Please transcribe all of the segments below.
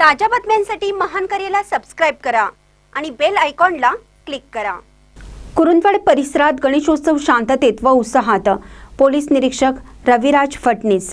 ताज्या बातम्यांसाठी महान करेला सबस्क्राईब करा आणि बेल आयकॉनला क्लिक करा. कुरुंदवाड परिसरात गणेशोत्सव शांततेत व उत्साहात पोलीस निरीक्षक रविराज फडणीस.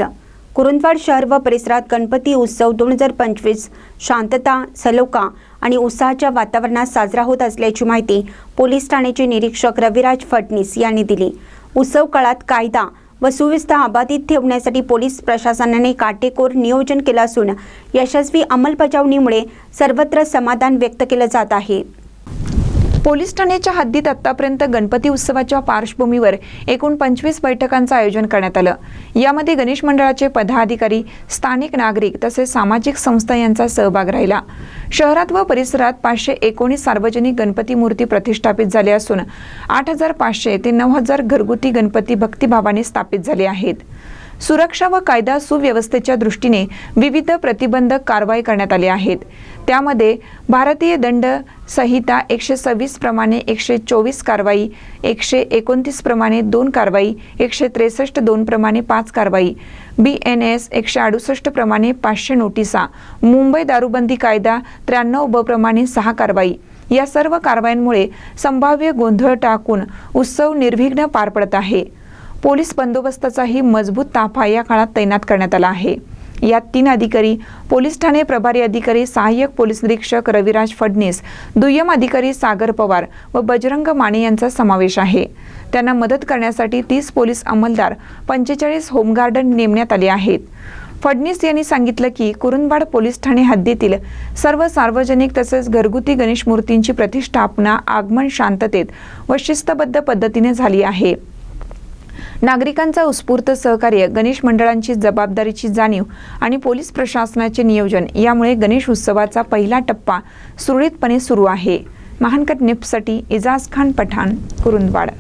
कुरुंदवाड शहर व परिसरात गणपती उत्सव दोन हजार पंचवीस शांतता सलोखा आणि उत्साहाच्या वातावरणात साजरा होत असल्याची माहिती पोलीस ठाण्याचे निरीक्षक रविराज फडणीस यांनी दिली. उत्सव काळात कायदा व सुव्यवस्था अबाधित ठेवण्यासाठी पोलीस प्रशासनाने काटेकोर नियोजन केलं असून यशस्वी अंमलबजावणीमुळे सर्वत्र समाधान व्यक्त केलं जात आहे. पोलीस ठाण्याच्या हद्दीत आतापर्यंत गणपती उत्सवाच्या पार्श्वभूमीवर एकूण पंचवीस बैठकांचं आयोजन करण्यात आलं. यामध्ये गणेश मंडळाचे पदाधिकारी स्थानिक नागरिक तसेच सामाजिक संस्था यांचा सहभाग राहिला. शहरात व परिसरात पाचशे एकोणीस सार्वजनिक गणपती मूर्ती प्रतिष्ठापित झाल्या असून आठ हजार पाचशे ते नऊ हजार घरगुती गणपती भक्तिभावाने स्थापित झाले आहेत. सुरक्षा व कायदा सुव्यवस्थेच्या दृष्टीने विविध प्रतिबंधक कारवाई करण्यात आली आहेत. त्यामध्ये भारतीय दंड संहिता एकशे सव्वीस प्रमाणे एकशे चोवीस कारवाई एकशे एकोणतीस प्रमाणे दोन कारवाई एकशे त्रेसष्ट दोन प्रमाणे पाच कारवाई बी एन एस एकशे अडुसष्ट प्रमाणे पाचशे नोटिसा मुंबई दारूबंदी कायदा त्र्याण्णव ब प्रमाणे सहा कारवाई. या सर्व कारवायांमुळे संभाव्य गोंधळ टाकून उत्सव निर्विघ्न पार पडत आहे. पोलीस बंदोबस्ताचाही मजबूत ताफा या काळात तैनात करण्यात आला आहे. यात तीन अधिकारी पोलीस ठाणे प्रभारी अधिकारी सहाय्यक पोलीस निरीक्षक रविराज फडणीस दुय्यम अधिकारी सागर पवार व बजरंग माने यांचा समावेश आहे. त्यांना मदत करण्यासाठी तीस पोलीस अंमलदार पंचेचाळीस होमगार्डन नेमण्यात आले आहेत. फडणीस यांनी सांगितलं की कुरुंदवाड पोलीस ठाणे हद्दीतील सर्व सार्वजनिक तसेच घरगुती गणेश मूर्तींची प्रतिष्ठापना आगमन शांततेत व शिस्तबद्ध पद्धतीने झाली आहे. नागरिकांचा उत्स्फूर्त सहकार्य गणेश मंडळांची जबाबदारीची जाणीव आणि पोलीस प्रशासनाचे नियोजन यामुळे गणेश उत्सवाचा पहिला टप्पा सुरळीतपणे सुरू आहे. महानकट निपसाठी इजाज खान पठाण कुरुंदवाडा.